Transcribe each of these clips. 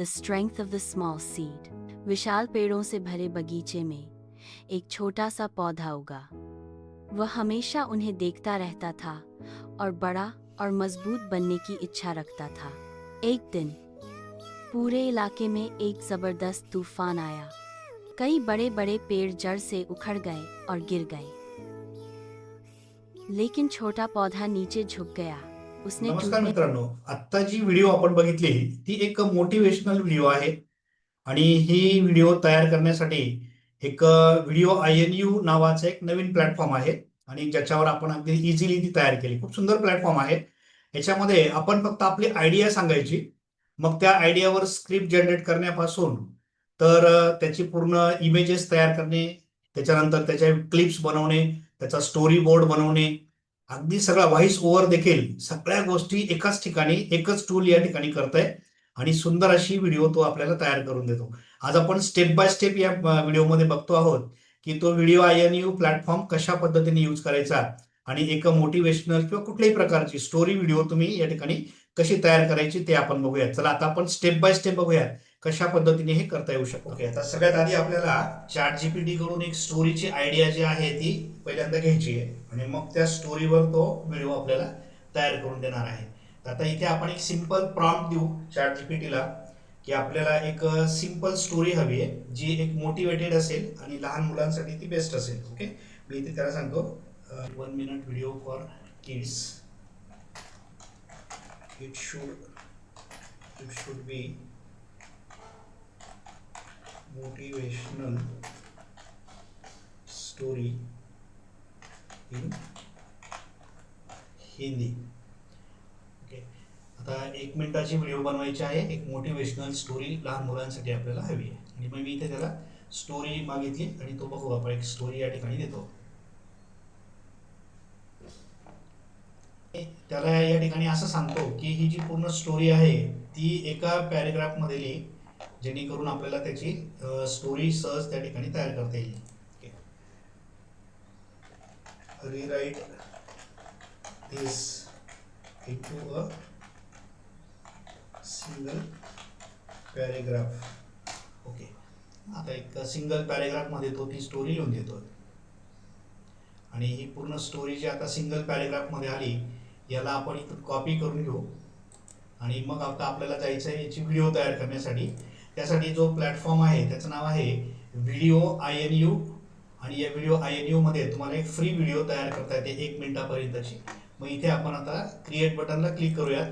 The strength of the small seed विशाल पेड़ों से भरे बगीचे में एक छोटा सा पौधा उगा। वह हमेशा उन्हें देखता रहता था और बड़ा और मज़बूत बनने की इच्छा रखता था। एक दिन, पूरे इलाके में एक ज़बरदस्त तूफ़ान आया। कई बड़े बड़े पेड़ जड़ से उखड़ गए और गिर गए। लेकिन छोटा पौधा नीचे झुक गया। उसने नमस्कार मित्रांनो आत्ता जी व्हिडिओ आपण बघितली ती एक मोटिवेशनल व्हिडिओ आहे. आणि ही व्हिडिओ तयार करण्यासाठी एक व्हिडिओ आय एन यू नावाचा एक नवीन प्लॅटफॉर्म आहे. आणि ज्याच्यावर आपण अगदी इझिली ती तयार केली. खूप सुंदर प्लॅटफॉर्म आहे. याच्यामध्ये आपण फक्त आपली आयडिया सांगायची. मग त्या आयडियावर स्क्रिप्ट जनरेट करण्यापासून तर त्याची पूर्ण इमेजेस तयार करणे त्याच्यानंतर त्याच्या क्लिप्स बनवणे त्याचा स्टोरी बोर्ड बनवणे अगदी सगळा व्हॉइस ओव्हर देखील सगळ्या गोष्टी एकाच ठिकाणी एकच टूल या ठिकाणी करतोय आणि सुंदर अशी व्हिडिओ तो आपल्याला तयार करून देतो. आज आपण स्टेप बाय स्टेप या व्हिडिओमध्ये बघतो आहोत की तो video I N U platform कशा पद्धतीने यूज करायचा आणि एक मोटिवेशनल किंवा कुठल्याही प्रकारची स्टोरी व्हिडिओ तुम्ही या ठिकाणी कशी तयार करायची ते आपण बघूया चला आता आपण स्टेप बाय स्टेप बघूया कशा पद्धतीने हे करता येऊ शकतो? ओके आता सगळ्यात आधी आपल्याला चॅट जीपीटी कडून एक स्टोरीची आयडिया जी आहे ती पहिल्यांदा घ्यायची आहे. आणि मग त्या स्टोरीवर तो व्हिडिओ आपल्याला तयार करून देणार आहे. तर आता इथे आपण एक सिंपल प्रॉम्प्ट देऊ चॅट जीपीटीला की आपल्याला एक सिंपल स्टोरी हवी आहे जी एक मोटिवेटेड असेल आणि लहान मुलांसाठी ती बेस्ट असेल. ओके? मी इथे त्याला सांगतो one minute video for kids it should it should be motivational story in Hindi okay आता एक मिनिटाची व्हिडिओ बनवायची आहे. एक मोटिवेशनल स्टोरी लहान मुलांसाठी आपल्याला हवी आहे. आणि मग मी इथे त्याला स्टोरी मागितली आणि तो बघू. आपण एक स्टोरी या ठिकाणी देतो. त्याला या ठिकाणी असं सांगतो की ही जी पूर्ण स्टोरी आहे ती एका पॅरेग्राफमध्ये लिही. जेणेकरून आपल्याला त्याची स्टोरी सहज त्या ठिकाणी तयार करता येईल. Rewrite this into a single paragraph okay. आता एक सिंगल पॅरेग्राफमध्ये तो ती स्टोरी लिहून देतो. आणि ही पूर्ण स्टोरी जी आता सिंगल पॅरेग्राफमध्ये आली याला आपण इथून कॉपी करून घेऊ. आणि मग आता आपल्याला जायचं आहे याची व्हिडिओ तयार करण्यासाठी. त्यासाठी जो प्लॅटफॉर्म आहे त्याचं नाव आहे व्हिडिओ आय एन यू आणि या व्हिडिओ आय एन यूमध्ये तुम्हाला एक फ्री व्हिडिओ तयार करता येते एक मिनिटापर्यंतची. मग इथे आपण आता क्रिएट बटनला क्लिक करूयात.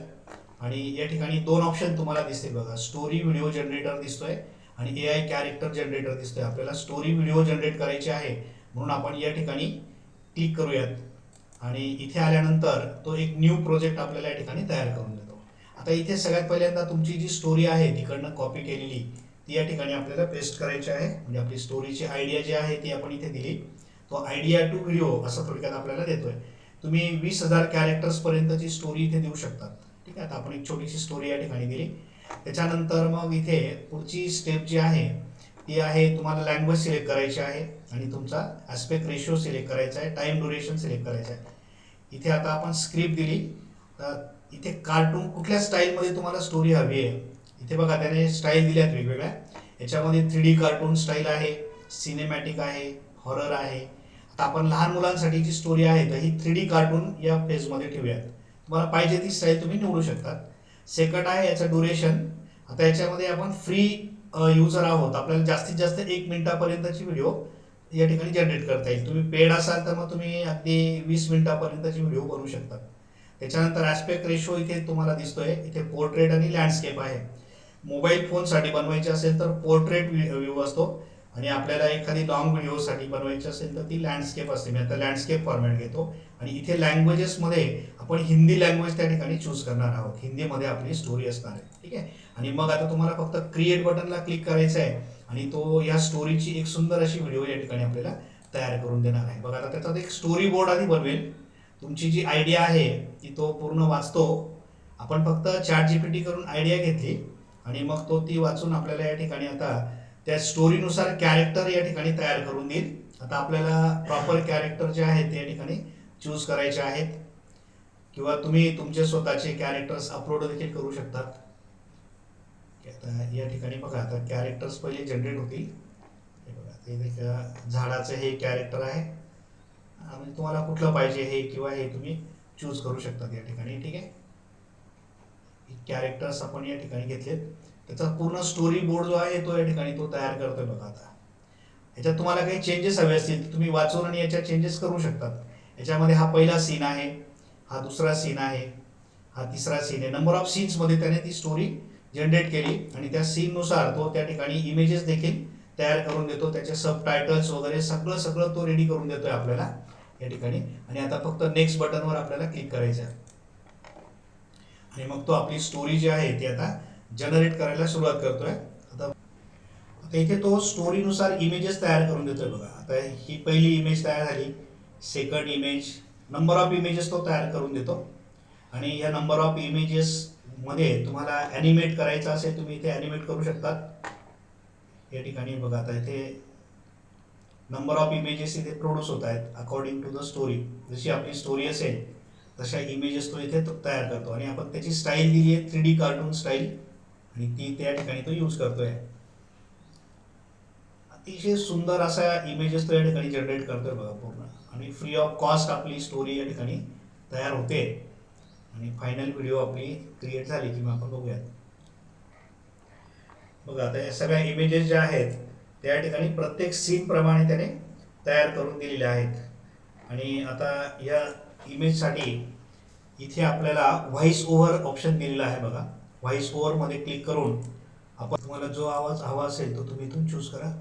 आणि या ठिकाणी दोन ऑप्शन तुम्हाला दिसतील बघा. स्टोरी व्हिडिओ जनरेटर दिसतोय आणि ए आय कॅरेक्टर जनरेटर दिसतोय. आपल्याला स्टोरी व्हिडिओ जनरेट करायची आहे. म्हणून आपण या ठिकाणी क्लिक करूयात. आणि इथे आल्यानंतर तो एक न्यू प्रोजेक्ट आपल्याला या ठिकाणी तयार करून देतो. आता इथे सगळ्यात पहिल्यांदा तुमची जी स्टोरी आहे तिकडनं कॉपी केलेली ती या ठिकाणी आपल्याला पेस्ट करायची आहे. म्हणजे आपली स्टोरीची आयडिया जी आहे ती आपण इथे दिली. तो आयडिया टू व्हिडिओ असं थोडक्यात आपल्याला देतोय. तुम्ही वीस हजार कॅरेक्टर्सपर्यंतची स्टोरी इथे देऊ शकतात. ठीक आहे? आता आपण एक छोटीशी स्टोरी या ठिकाणी दिली. त्याच्यानंतर मग इथे पुढची स्टेप जी आहे ती आहे तुम्हाला लँग्वेज सिलेक्ट करायची आहे आणि तुमचा ॲस्पेक्ट रेशो सिलेक्ट करायचा आहे टाइम ड्युरेशन सिलेक्ट करायचं आहे. इथे आता आपण स्क्रिप्ट दिली. तर इथे कार्टून कुठल्या स्टाईलमध्ये तुम्हाला स्टोरी हवी आहे? इथे बघा त्याने स्टाईल दिल्यात वेगवेगळ्या. याच्यामध्ये थ्री डी कार्टून स्टाईल आहे सिनेमॅटिक आहे हॉरर आहे. आता आपण लहान मुलांसाठी जी स्टोरी आहे तर ही थ्री डी कार्टून या फेजमध्ये ठेवूयात. तुम्हाला पाहिजे ती स्टाईल तुम्ही निवडू शकता. सेकंड आहे याचं ड्युरेशन आता याच्यामध्ये आपण फ्री युजर आहोत. आपल्याला जास्तीत जास्त एक मिनिटापर्यंतची व्हिडिओ या ठिकाणी जनरेट करता येईल. तुम्ही पेड असाल तर मग तुम्ही अगदी वीस मिनिटापर्यंतची व्हिडिओ बनवू शकता. त्याच्यानंतर ॲस्पेक्ट रेशो इथे तुम्हाला दिसतोय इथे पोर्ट्रेट आणि लँडस्केप आहे. मोबाईल फोनसाठी बनवायचे असेल तर पोर्ट्रेट व्ह्यू असतो. आणि आपल्याला एखादी लॉंग व्हिडिओसाठी बनवायची असेल तर ती लँडस्केप असते. मी आता लँडस्केप फॉर्मॅट घेतो. आणि इथे लँग्वेजेसमध्ये आपण हिंदी लँग्वेज त्या ठिकाणी चूज करणार आहोत. हिंदीमध्ये आपली स्टोरी असणार आहे. ठीक आहे? आणि मग आता तुम्हाला फक्त क्रिएट बटनला क्लिक करायचं आहे. आणि तो या स्टोरीची एक सुंदर अशी व्हिडिओ या ठिकाणी आपल्याला तयार करून देणार आहे. बघा आता त्याचा एक स्टोरी बोर्ड आधी बनवेल. तुमची जी आयडिया आहे ती तो पूर्ण वाचतो. आपण फक्त चॅट टी करून आयडिया घेतली आणि मग तो ती वाचून आपल्याला या ठिकाणी आता त्या स्टोरीनुसार कॅरेक्टर या ठिकाणी तयार करून देईल. आता आपल्याला प्रॉपर कॅरेक्टर जे आहेत ते या ठिकाणी चूज करायचे आहेत. किंवा तुम्ही तुमचे स्वतःचे कॅरेक्टर्स अपलोड देखील करू शकतात आता या ठिकाणी बघा आता कॅरेक्टर्स पहिले जनरेट होतील. हे बघा ते झाडाचं हे कॅरेक्टर आहे. आणि म्हणजे तुम्हाला कुठलं पाहिजे हे किंवा हे तुम्ही चूज करू शकतात या ठिकाणी ठीक आहे? कॅरेक्टर्स आपण या ठिकाणी घेतलेत. त्याचा पूर्ण स्टोरी बोर्ड जो आहे तो या ठिकाणी तो तयार करतोय बघा आता. याच्यात तुम्हाला काही चेंजेस हवे असतील तुम्ही वाचून आणि याच्यात चेंजेस करू शकतात. याच्यामध्ये हा पहिला सीन आहे हा दुसरा सीन आहे हा तिसरा सीन आहे. नंबर ऑफ सीन्समध्ये त्याने ती स्टोरी जनरेट केली आणि त्या सीननुसार तो त्या ठिकाणी इमेजेस देखील तयार करून देतो. त्याचे सब टायटल्स वगैरे सगळं सगळं तो रेडी करून देतोय आपल्याला. या ठिकाणी. आणि आता फक्त नेक्स्ट बटनवर आपल्याला क्लिक करायचं आहे. आणि मग तो आपली स्टोरी जी आहे ती आता जनरेट करायला सुरुवात करतोय. आता आता इथे तो स्टोरीनुसार इमेजेस तयार करून देतोय बघा. आता ही पहिली इमेज तयार झाली. Second image number of images तो तयार करून देतो. आणि या नंबर ऑफ इमेजेसमध्ये तुम्हाला ॲनिमेट करायचं असेल तुम्ही इथे ॲनिमेट करू शकतात. या ठिकाणी बघा आता इथे नंबर ऑफ इमेजेस इथे प्रोड्यूस होत आहेत अकॉर्डिंग टू द स्टोरी जशी आपली स्टोरी असेल तशा इमेजेस तो इथे तो तयार करतो. आणि आपण त्याची स्टाईल दिली आहे थ्री डी कार्टून स्टाईल आणि ती त्या ठिकाणी तो यूज करतोय. अतिशय सुंदर असा इमेजेस तो या ठिकाणी जनरेट करतोय बघा पूर्ण. आणि फ्री ऑफ कॉस्ट आपली स्टोरी या ठिकाणी तयार होते. आणि फायनल व्हिडिओ आपली क्रिएट झाली किंवा आपण बघूयात. बघा आता या सगळ्या इमेजेस ज्या आहेत त्या ठिकाणी प्रत्येक सीनप्रमाणे त्याने तयार करून दिलेल्या आहेत. आणि आता या इमेजसाठी इथे आपल्याला व्हॉइस ओव्हर ऑप्शन दिलेला आहे बघा. व्हॉइस ओव्हरमध्ये क्लिक करून आपण तुम्हाला जो आवाज हवा असेल तो तुम्ही इथून चूज करा.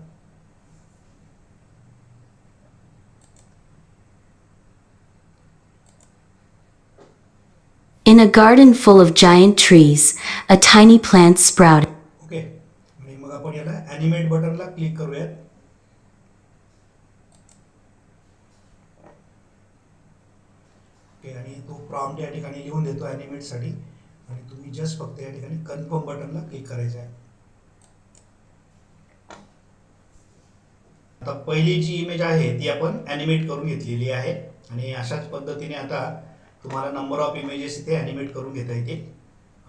In a garden full of giant trees, a tiny plant sprouted. Okay आणि मग आपण याला ॲनिमेट बटनला क्लिक करूयात. ओके आणि तो प्रॉम्प्ट या ठिकाणी लिहून देतो ॲनिमेटसाठी आणि तुम्ही जस्ट फक्त या ठिकाणी कन्फर्म बटनला क्लिक करायचं आहे आता पहिली जी इमेज आहे ती आपण ॲनिमेट करून घेतलेली आहे. आणि अशाच पद्धतीने आता तुम्हाला नंबर ऑफ इमेजेस इथे ॲनिमेट करून घेता येतील.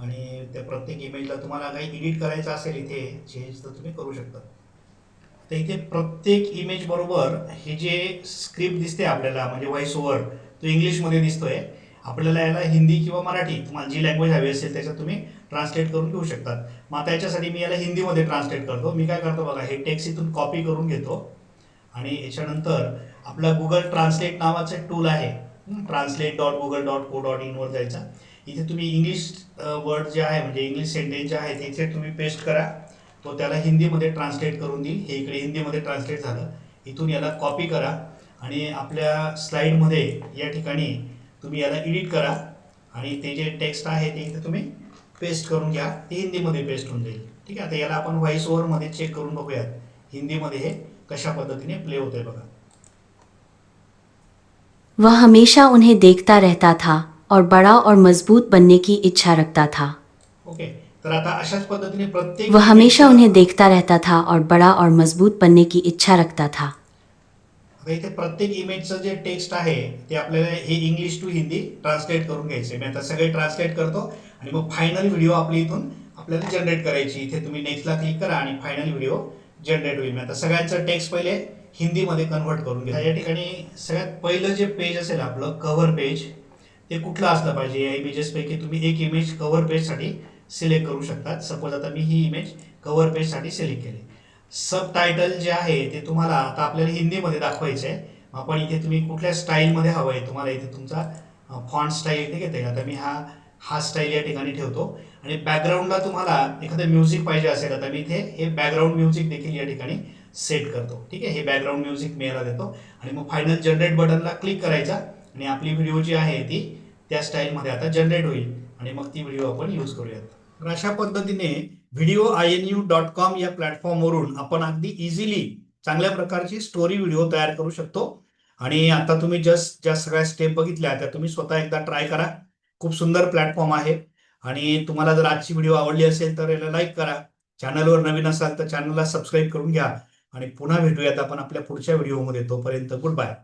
आणि त्या प्रत्येक इमेजला तुम्हाला काही एडिट करायचं असेल इथे चेंज तर तुम्ही करू शकता. तर इथे प्रत्येक इमेज बरोबर हे जे स्क्रिप्ट दिसते आपल्याला म्हणजे व्हॉइस ओव्हर तो इंग्लिशमध्ये दिसतोय. आपल्याला याला हिंदी किंवा मराठी तुम्हाला जी लँग्वेज हवी असेल त्याच्यात तुम्ही ट्रान्सलेट करून घेऊ शकतात मग आता याच्यासाठी मी याला हिंदीमध्ये ट्रान्सलेट करतो. मी काय करतो बघा हे टेक्स्ट इथून कॉपी करून घेतो. आणि याच्यानंतर आपला गुगल ट्रान्सलेट नावाचं टूल आहे. Translate dot Google dot co dot इनवर जायचा. इथे तुम्ही इंग्लिश वर्ड जे आहे म्हणजे इंग्लिश सेंटेन्स जे आहे ते इथे तुम्ही पेस्ट करा. तो त्याला हिंदीमध्ये ट्रान्सलेट करून देईल. हे इकडे हिंदीमध्ये ट्रान्सलेट झालं. इथून याला कॉपी करा. आणि आपल्या स्लाईडमध्ये या ठिकाणी तुम्ही याला एडिट करा. आणि ते जे टेक्स्ट आहे ते इथे तुम्ही पेस्ट करून घ्या. ते हिंदीमध्ये पेस्ट होऊन जाईल. ठीक आहे? आता याला आपण व्हॉइस ओव्हरमध्ये चेक करून बघूयात. हिंदीमध्ये हे कशा पद्धतीने प्ले होतंय बघा. वह हमेशा उन्हें देखता रहता था। और बड़ा और मजबूत बनने की इच्छा रखता था। ओके तर आता अशाच पद्धतीने प्रत्येक वह हमेशा उन्हें देखता रहता था और बड़ा और मजबूत बनने की इच्छा रखता था। इथे प्रत्येक इमेजचं जे टेक्स्ट आहे ते आपल्याला हे इंग्लिश टू हिंदी ट्रान्सलेट करून घ्यायचे मी आता सगळे ट्रान्सलेट करतो आणि मग फायनल व्हिडिओ आपली इथून आपल्याला जनरेट करायची. इथे तुम्ही नेक्स्टला क्लिक करा आणि फायनल व्हिडिओ जनरेट होईल. मी आता सगळ्यांचं टेक्स्ट पहिले हिंदीमध्ये कन्व्हर्ट करून घ्या या ठिकाणी सगळ्यात पहिलं जे पेज असेल आपलं कव्हर पेज ते कुठलं असलं पाहिजे? या इमेजेसपैकी तुम्ही एक इमेज कवर पेजसाठी सिलेक्ट करू शकतात. सपोज आता मी ही इमेज कव्हर पेजसाठी सिलेक्ट केली. सब टायटल जे आहे ते तुम्हाला आता आपल्याला हिंदीमध्ये दाखवायचं आहे. आपण इथे तुम्ही कुठल्या स्टाईलमध्ये हवं आहे? तुम्हाला इथे तुमचा फॉन्ट स्टाईल इथे घेता येईल. आता मी हा हा स्टाईल या ठिकाणी ठेवतो. आणि बॅकग्राऊंडला तुम्हाला एखादं म्युझिक पाहिजे असेल आता मी इथे हे बॅकग्राऊंड म्युझिक देखील या ठिकाणी सेट करतो. ठीक आहे? हे बॅकग्राऊंड म्युझिक मी याला देतो. आणि मग फायनल जनरेट बटनला क्लिक करायचा. आणि आपली व्हिडिओ जी आहे ती त्या स्टाईलमध्ये आता जनरेट होईल. आणि मग ती व्हिडिओ आपण यूज करूयात. तर अशा पद्धतीने video I N U dot com या प्लॅटफॉर्मवरून आपण अगदी इझिली चांगल्या प्रकारची स्टोरी व्हिडिओ तयार करू शकतो. आणि आता तुम्ही जस्ट ज्या सगळ्या स्टेप बघितल्या त्या तुम्ही स्वतः एकदा ट्राय करा. खूप सुंदर प्लॅटफॉर्म आहे. आणि तुम्हाला जर आजची व्हिडिओ आवडली असेल तर याला लाईक करा. चॅनलवर नवीन असाल तर चॅनलला सबस्क्राईब करून घ्या. आणि पुन्हा भेटूयात आपण आपल्या पुढच्या व्हिडिओमध्ये तोपर्यंत गुड बाय